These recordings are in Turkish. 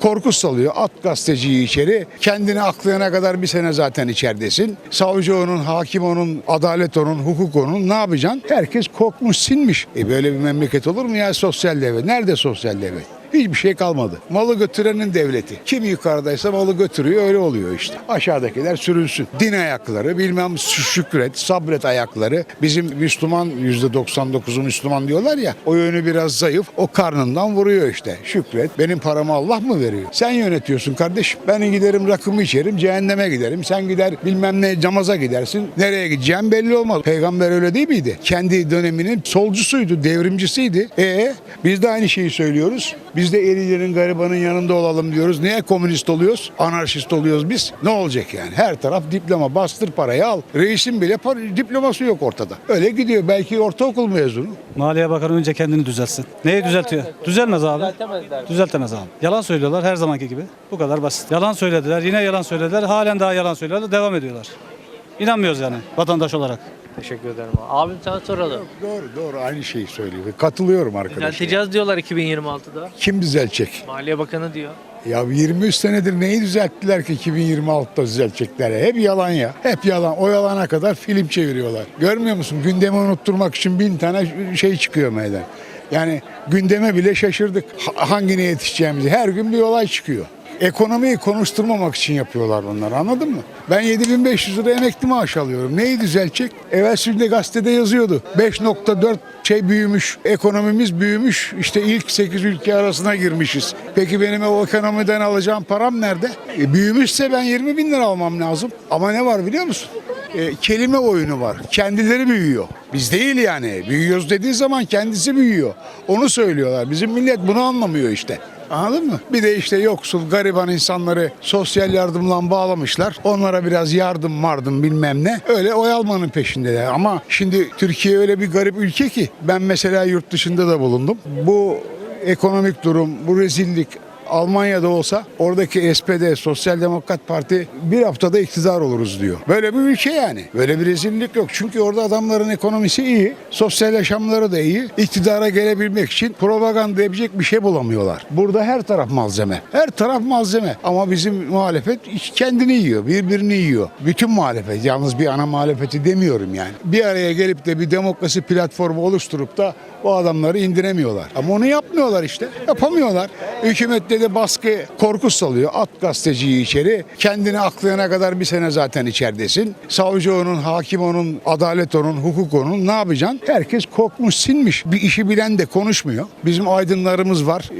korku salıyor. At gazeteciyi içeri. Kendini aklayana kadar bir sene zaten içeridesin. Savcı onun, hakim onun, adalet onun, hukuk onun. Ne yapacaksın? Herkes korkmuş, sinmiş. E böyle bir memleket olur mu ya sosyal devlet? Nerede sosyal devlet? Hiçbir şey kalmadı. Malı götürenin devleti. Kim yukarıdaysa malı götürüyor öyle oluyor işte. Aşağıdakiler sürünsün. Din ayakları, bilmem şükret, sabret ayakları. Bizim Müslüman %99'u Müslüman diyorlar ya. O yönü biraz zayıf. O karnından vuruyor işte. Şükret. Benim paramı Allah mı veriyor? Sen yönetiyorsun kardeşim. Ben giderim rakımı içerim, cehenneme giderim. Sen gider bilmem ne camaza gidersin. Nereye gideceğim belli olmaz. Peygamber öyle değil miydi? Kendi döneminin solcusuydu, devrimcisiydi. E biz de aynı şeyi söylüyoruz. Biz de erilerin garibanın yanında olalım diyoruz. Niye komünist oluyoruz? Anarşist oluyoruz biz. Ne olacak yani? Her taraf diploma. Bastır parayı al. Reisin bile par- diploması yok ortada. Öyle gidiyor. Belki ortaokul mezunu. Maliye Bakanı önce kendini düzeltsin. Neyi düzeltiyor? Düzelmez abi. Düzeltemezler. Düzeltemez abi. Yalan söylüyorlar her zamanki gibi. Bu kadar basit. Yalan söylediler, yine yalan söylediler. Halen daha yalan söylüyorlar, devam ediyorlar. İnanmıyoruz yani vatandaş olarak. Teşekkür ederim. Abim sana soralım. Doğru doğru aynı şeyi söylüyor. Katılıyorum arkadaşlar. Düzelteceğiz diyorlar 2026'da. Kim düzelecek? Maliye Bakanı diyor. Ya 23 senedir neyi düzelttiler ki 2026'da düzeltecekler? Hep yalan ya. Hep yalan. O yalana kadar film çeviriyorlar. Görmüyor musun? Gündemi unutturmak için bin tane şey çıkıyor meydan. Yani gündeme bile şaşırdık. Ha- Hangine yetişeceğimizi. Her gün bir olay çıkıyor. Ekonomiyi konuşturmamak için yapıyorlar bunları anladın mı? Ben 7500 lira emekli maaş alıyorum. Neyi düzeltecek? Evvel şimdi gazetede yazıyordu. 5.4 şey büyümüş, ekonomimiz büyümüş. İşte ilk 8 ülke arasına girmişiz. Peki benim o ekonomiden alacağım param nerede? E, büyümüşse ben 20 bin lira almam lazım. Ama ne var biliyor musun? E, kelime oyunu var. Kendileri büyüyor. Biz değil yani. Büyüyoruz dediği zaman kendisi büyüyor. Onu söylüyorlar. Bizim millet bunu anlamıyor işte. Anladın mı? Bir de işte yoksul, gariban insanları sosyal yardımla bağlamışlar. Onlara biraz yardım mardım bilmem ne. Öyle oy almanın peşindeler. Ama şimdi Türkiye öyle bir garip ülke ki. Ben mesela yurt dışında da bulundum. Bu ekonomik durum, bu rezillik Almanya'da olsa oradaki SPD, Sosyal Demokrat Parti bir haftada iktidar oluruz diyor. Böyle bir ülke yani. Böyle bir rezillik yok. Çünkü orada adamların ekonomisi iyi, sosyal yaşamları da iyi. İktidara gelebilmek için propaganda yapacak bir şey bulamıyorlar. Burada her taraf malzeme. Her taraf malzeme. Ama bizim muhalefet kendini yiyor, birbirini yiyor. Bütün muhalefet. Yalnız bir ana muhalefeti demiyorum yani. Bir araya gelip de bir demokrasi platformu oluşturup da bu adamları indiremiyorlar. Ama onu yapmıyorlar işte. Yapamıyorlar. Hükümette de baskı, korku salıyor. At gazeteciyi içeri. Kendini aklayana kadar bir sene zaten içeridesin. Savcı onun, hakim onun, adalet onun, hukuk onun. Ne yapacaksın? Herkes korkmuş, sinmiş. Bir işi bilen de konuşmuyor. Bizim aydınlarımız var,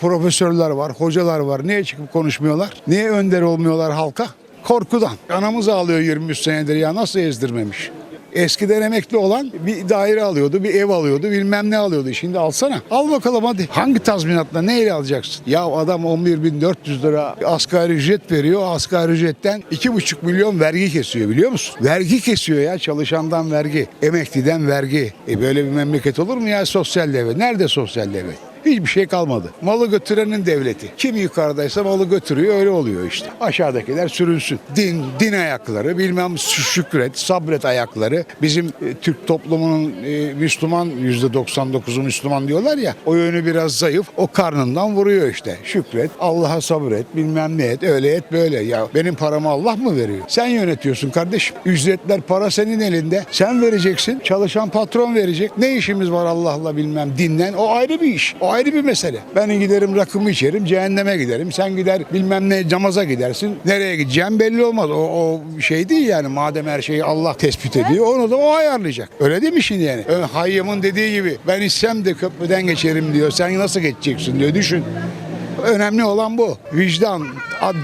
profesörler var, hocalar var. Niye çıkıp konuşmuyorlar? Niye önder olmuyorlar halka? Korkudan. Anamız ağlıyor 23 senedir ya nasıl ezdirmemiş? Eskiden emekli olan bir daire alıyordu, bir ev alıyordu, bilmem ne alıyordu. Şimdi alsana. Al bakalım hadi. Hangi tazminatla neyle alacaksın? Ya adam 11.400 lira asgari ücret veriyor. Asgari ücretten 2,5 milyon vergi kesiyor biliyor musun? Vergi kesiyor ya. Çalışandan vergi, emekliden vergi. E böyle bir memleket olur mu ya sosyal devlet? Nerede sosyal devlet? Hiçbir şey kalmadı. Malı götürenin devleti. Kim yukarıdaysa malı götürüyor öyle oluyor işte. Aşağıdakiler sürünsün. Din, din ayakları, bilmem şükret, sabret ayakları. Bizim e, Türk toplumunun e, Müslüman %99'u Müslüman diyorlar ya. O yönü biraz zayıf. O karnından vuruyor işte. Şükret, Allah'a sabret, bilmem ne et, öyle et böyle. Ya benim paramı Allah mı veriyor? Sen yönetiyorsun kardeşim. Ücretler para senin elinde. Sen vereceksin. Çalışan patron verecek. Ne işimiz var Allah'la bilmem dinlen. O ayrı bir iş. O ayrı bir mesele. Ben giderim rakımı içerim, cehenneme giderim. Sen gider bilmem ne camaza gidersin. Nereye gideceğim belli olmaz. O, o şey değil yani. Madem her şeyi Allah tespit ediyor, onu da o ayarlayacak. Öyle değil mi şimdi yani? Öyle Hayyam'ın dediği gibi ben içsem de köprüden geçerim diyor. Sen nasıl geçeceksin diyor. Düşün. Önemli olan bu. Vicdan,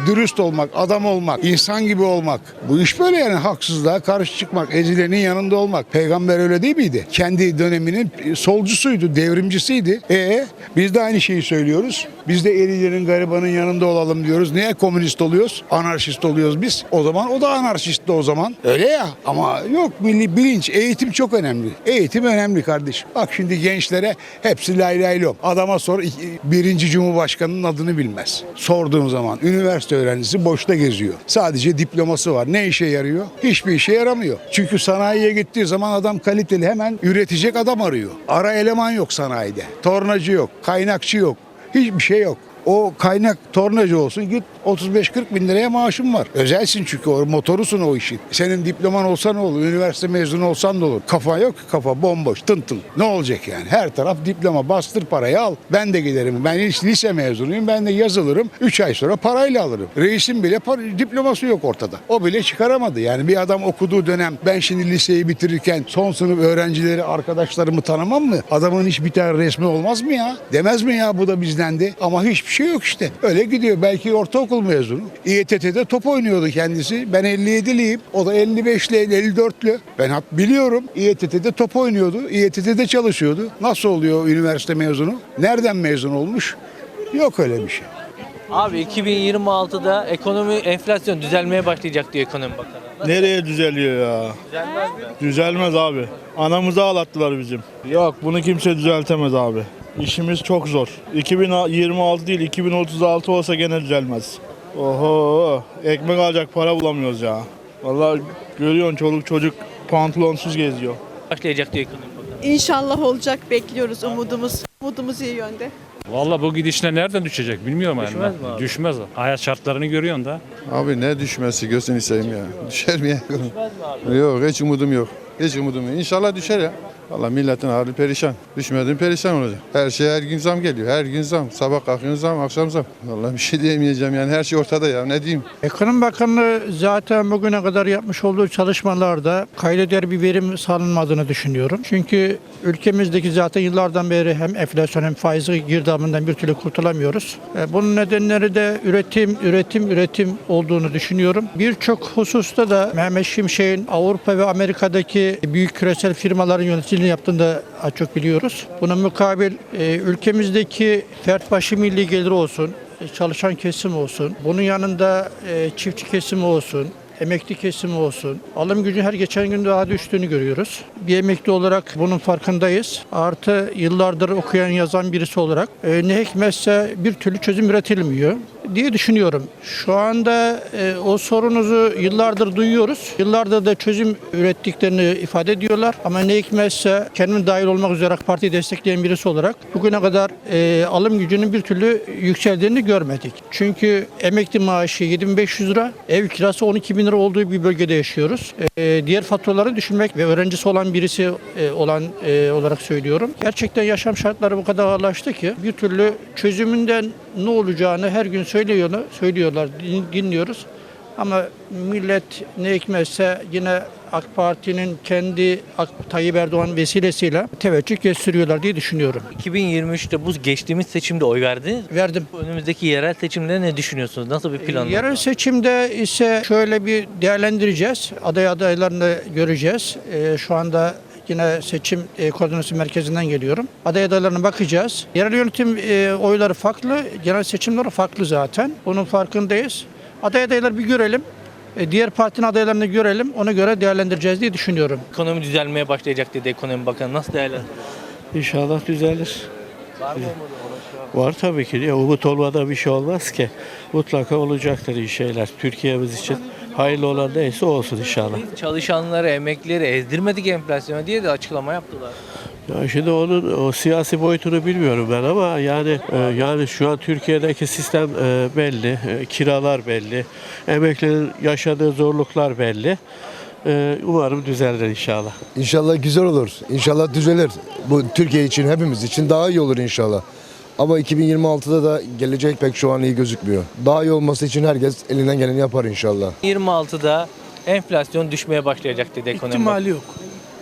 dürüst olmak, adam olmak, insan gibi olmak. Bu iş böyle yani haksızlığa karşı çıkmak, ezilenin yanında olmak. Peygamber öyle değil miydi? Kendi döneminin solcusuydu, devrimcisiydi. E biz de aynı şeyi söylüyoruz. Biz de erilerin garibanın yanında olalım diyoruz. Niye komünist oluyoruz? Anarşist oluyoruz biz. O zaman o da anarşistti o zaman. Öyle ya. Ama yok milli bilinç, eğitim çok önemli. Eğitim önemli kardeşim. Bak şimdi gençlere hepsi lay lay lom. Adama sor birinci cumhurbaşkanının adını bilmez. Sorduğun zaman üniversite öğrencisi boşta geziyor. Sadece diploması var. Ne işe yarıyor? Hiçbir işe yaramıyor. Çünkü sanayiye gittiği zaman adam kaliteli hemen üretecek adam arıyor. Ara eleman yok sanayide. Tornacı yok, kaynakçı yok. Hiçbir şey yok. O kaynak tornacı olsun git 35-40 bin liraya maaşın var. Özelsin çünkü o motorusun o işin. Senin diploman olsa ne olur? Üniversite mezunu olsan da olur. Kafa yok kafa bomboş tın tın. Ne olacak yani? Her taraf diploma bastır parayı al. Ben de giderim. Ben lise mezunuyum. Ben de yazılırım. 3 ay sonra parayla alırım. Reisin bile par- diploması yok ortada. O bile çıkaramadı. Yani bir adam okuduğu dönem ben şimdi liseyi bitirirken son sınıf öğrencileri arkadaşlarımı tanımam mı? Adamın bir tane resmi olmaz mı ya? Demez mi ya bu da bizdendi? Ama hiçbir şey yok işte. Öyle gidiyor. Belki ortaokul mezunu. İETT'de top oynuyordu kendisi. Ben 57'liyim. O da 55'li 54'lü. Ben hep biliyorum. İETT'de top oynuyordu. İETT'de çalışıyordu. Nasıl oluyor üniversite mezunu? Nereden mezun olmuş? Yok öyle bir şey. Abi 2026'da ekonomi enflasyon düzelmeye başlayacak diyor ekonomi bakanı. Nereye düzeliyor ya? Düzelmez mi? Düzelmez abi. Anamızı ağlattılar bizim. Yok bunu kimse düzeltemez abi. İşimiz çok zor. 2026 değil 2036 olsa gene düzelmez. Oho ekmek alacak para bulamıyoruz ya. Vallahi görüyorsun çoluk çocuk pantolonsuz geziyor. Başlayacak diyor ekonomi bakanı. İnşallah olacak bekliyoruz umudumuz. Umudumuz iyi yönde. Valla bu gidişle nereden düşecek bilmiyorum yani. Düşmez mi abi? Düşmez. Hayat şartlarını görüyorsun da. Abi ne düşmesi gözünü seveyim ya. Düşer mi ya? Düşmez mi abi? yok hiç umudum yok. Hiç umudum yok. İnşallah düşer ya. Valla milletin hali perişan. Düşmedin perişan olacak. Her şey her gün zam geliyor. Her gün zam. Sabah kalkıyorsun zam, akşam zam. Valla bir şey diyemeyeceğim yani. Her şey ortada ya. Ne diyeyim? Ekonomi Bakanlığı zaten bugüne kadar yapmış olduğu çalışmalarda kaydeder bir verim sağlanmadığını düşünüyorum. Çünkü ülkemizdeki zaten yıllardan beri hem enflasyon hem faiz girdabından bir türlü kurtulamıyoruz. E, Bunun nedenleri de üretim, üretim, üretim olduğunu düşünüyorum. Birçok hususta da Mehmet Şimşek'in Avrupa ve Amerika'daki büyük küresel firmaların yöneticiliğini yaptığını da az çok biliyoruz. Buna mukabil e, ülkemizdeki fert başı milli gelir olsun, e, çalışan kesim olsun, bunun yanında e, çiftçi kesimi olsun, emekli kesimi olsun. Alım gücü her geçen gün daha düştüğünü görüyoruz. Bir emekli olarak bunun farkındayız. Artı yıllardır okuyan yazan birisi olarak e, ne hikmetse bir türlü çözüm üretilmiyor diye düşünüyorum. Şu anda e, o sorunuzu yıllardır duyuyoruz. Yıllardır da çözüm ürettiklerini ifade ediyorlar. Ama ne hikmetse kendim dahil olmak üzere AK Parti'yi destekleyen birisi olarak bugüne kadar e, alım gücünün bir türlü yükseldiğini görmedik. Çünkü emekli maaşı 7500 lira, ev kirası 12 bin lira olduğu bir bölgede yaşıyoruz. E, diğer faturaları düşünmek ve öğrencisi olan birisi e, olan e, olarak söylüyorum. Gerçekten yaşam şartları bu kadar ağırlaştı ki bir türlü çözümünden ne olacağını her gün söylüyorlar, söylüyorlar, din- dinliyoruz. Ama millet ne hikmetse yine AK Parti'nin kendi Tayyip Erdoğan vesilesiyle teveccüh gösteriyorlar diye düşünüyorum. 2023'te bu geçtiğimiz seçimde oy verdiniz mi? Verdim. Önümüzdeki yerel seçimde ne düşünüyorsunuz? Nasıl bir planınız Yerel var? seçimde ise şöyle bir değerlendireceğiz. Aday adaylarını göreceğiz. Ee, şu anda yine seçim e, koordinasyon merkezinden geliyorum. Aday adaylarına bakacağız. Yerel yönetim e, oyları farklı, genel seçimler farklı zaten. Bunun farkındayız. Aday adayları bir görelim. E, diğer partinin adaylarını görelim. Ona göre değerlendireceğiz diye düşünüyorum. Ekonomi düzelmeye başlayacak dedi ekonomi bakanı. Nasıl değerlendiriyorsunuz? İnşallah düzelir. Var mı Var tabii ki. Ya, umut olmadan bir şey olmaz ki. Mutlaka olacaktır iyi şeyler. Türkiye'miz için hayırlı olan neyse olsun inşallah. Çalışanları, emeklileri ezdirmedik enflasyona diye de açıklama yaptılar. Ya şimdi onun o siyasi boyutunu bilmiyorum ben ama yani e, yani şu an Türkiye'deki sistem e, belli, e, kiralar belli, emeklilerin yaşadığı zorluklar belli. E, umarım düzelir inşallah. İnşallah güzel olur. İnşallah düzelir. Bu Türkiye için hepimiz için daha iyi olur inşallah. Ama 2026'da da gelecek pek şu an iyi gözükmüyor. Daha iyi olması için herkes elinden geleni yapar inşallah. 26'da enflasyon düşmeye başlayacak dedi ekonomi İhtimali yok.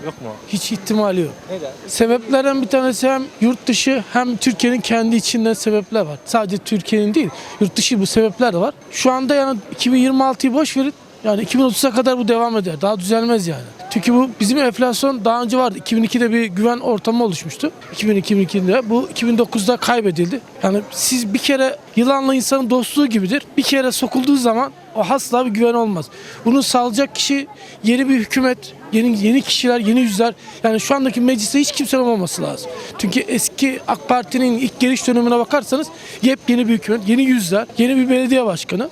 Yok mu? Hiç ihtimali yok. Neden? Sebeplerden bir tanesi hem yurt dışı hem Türkiye'nin kendi içinden sebepler var. Sadece Türkiye'nin değil, yurt dışı bu sebepler de var. Şu anda yani 2026'yı boş verin. Yani 2030'a kadar bu devam eder. Daha düzelmez yani. Çünkü bu bizim enflasyon daha önce vardı. 2002'de bir güven ortamı oluşmuştu. 2002'de bu 2009'da kaybedildi. Yani siz bir kere yılanla insanın dostluğu gibidir. Bir kere sokulduğu zaman o asla bir güven olmaz. Bunu sağlayacak kişi yeni bir hükümet, yeni yeni kişiler, yeni yüzler. Yani şu andaki mecliste hiç kimse olmaması lazım. Çünkü eski AK Parti'nin ilk geliş dönemine bakarsanız yepyeni bir hükümet, yeni yüzler, yeni bir belediye başkanı.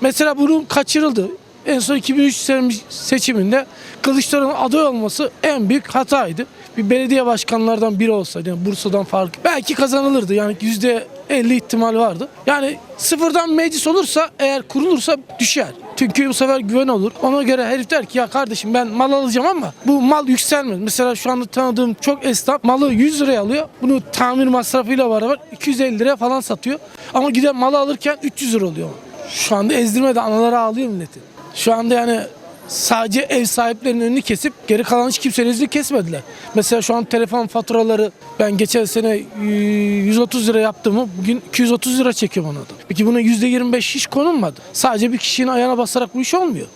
Mesela bunun kaçırıldı. En son 2003 sene- seçiminde Kılıçdaroğlu'nun aday olması en büyük hataydı. Bir belediye başkanlardan biri olsaydı, yani Bursa'dan farklı. Belki kazanılırdı. Yani yüzde 50 ihtimal vardı. Yani sıfırdan meclis olursa eğer kurulursa düşer. Çünkü bu sefer güven olur. Ona göre herif der ki ya kardeşim ben mal alacağım ama bu mal yükselmez. Mesela şu anda tanıdığım çok esnaf malı 100 liraya alıyor. Bunu tamir masrafıyla beraber 250 liraya falan satıyor. Ama giden malı alırken 300 lira oluyor. Şu anda ezdirmede analara ağlıyor milleti. Şu anda yani sadece ev sahiplerinin önünü kesip geri kalan hiç kimsenin önünü kesmediler. Mesela şu an telefon faturaları ben geçen sene e, 130 lira yaptığımı bugün 230 lira çekiyorum ona da. Peki buna %25 hiç konulmadı. Sadece bir kişinin ayağına basarak bu iş olmuyor.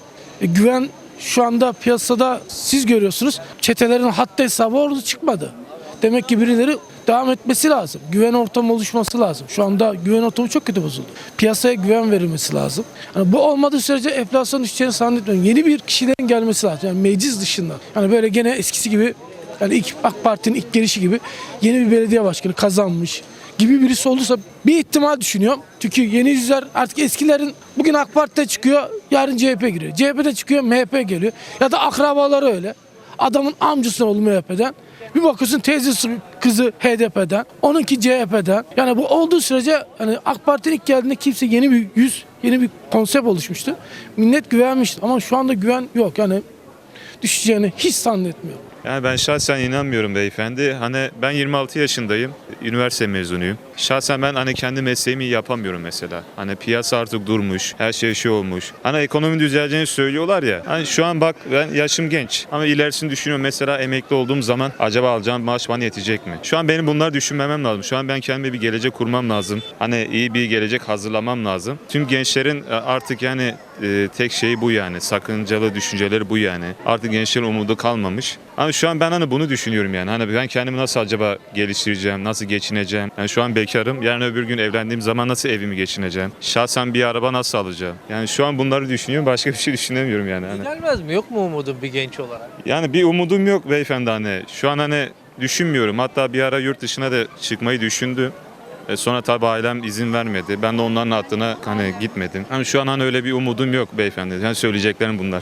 E, güven şu anda piyasada siz görüyorsunuz çetelerin hatta hesabı orada çıkmadı. Demek ki birileri devam etmesi lazım. Güven ortamı oluşması lazım. Şu anda güven ortamı çok kötü bozuldu. Piyasaya güven verilmesi lazım. Yani bu olmadığı sürece enflasyon düşeceğini zannetmiyorum. Yeni bir kişilerin gelmesi lazım. Yani meclis dışında. Yani böyle gene eskisi gibi yani ilk AK Parti'nin ilk gelişi gibi yeni bir belediye başkanı kazanmış gibi birisi olursa bir ihtimal düşünüyorum. Çünkü yeni yüzler artık eskilerin bugün AK Parti'de çıkıyor, yarın CHP giriyor. CHP'de çıkıyor, MHP geliyor. Ya da akrabaları öyle. Adamın amcasının oğlu MHP'den. Bir bakıyorsun teyzesi kızı HDP'den, onunki CHP'den. Yani bu olduğu sürece hani AK Parti'nin ilk geldiğinde kimse yeni bir yüz, yeni bir konsept oluşmuştu. Millet güvenmişti ama şu anda güven yok. Yani düşeceğini hiç zannetmiyorum. Yani ben şahsen inanmıyorum beyefendi. Hani ben 26 yaşındayım. Üniversite mezunuyum. Şahsen ben hani kendi mesleğimi yapamıyorum mesela. Hani piyasa artık durmuş. Her şey şey olmuş. Hani ekonomi düzeleceğini söylüyorlar ya. Hani şu an bak ben yaşım genç. Ama ilerisini düşünüyorum. Mesela emekli olduğum zaman acaba alacağım maaş bana yetecek mi? Şu an benim bunları düşünmemem lazım. Şu an ben kendime bir gelecek kurmam lazım. Hani iyi bir gelecek hazırlamam lazım. Tüm gençlerin e, artık yani e, tek şeyi bu yani. Sakıncalı düşünceleri bu yani. Artık gençlerin umudu kalmamış. Ama şu an ben hani bunu düşünüyorum yani. Hani ben kendimi nasıl acaba geliştireceğim, nasıl geçineceğim? Yani şu an bekarım. Yarın öbür gün evlendiğim zaman nasıl evimi geçineceğim? Şahsen bir araba nasıl alacağım? Yani şu an bunları düşünüyorum. Başka bir şey düşünemiyorum yani. Hani, Gelmez mi? Yok mu umudun bir genç olarak? yani bir umudum yok beyefendi hani. Şu an hani düşünmüyorum. Hatta bir ara yurt dışına da çıkmayı düşündüm. E sonra tabii ailem izin vermedi. Ben de onların hattına hani gitmedim. Yani şu an hani öyle bir umudum yok beyefendi. Yani söyleyeceklerim bunlar.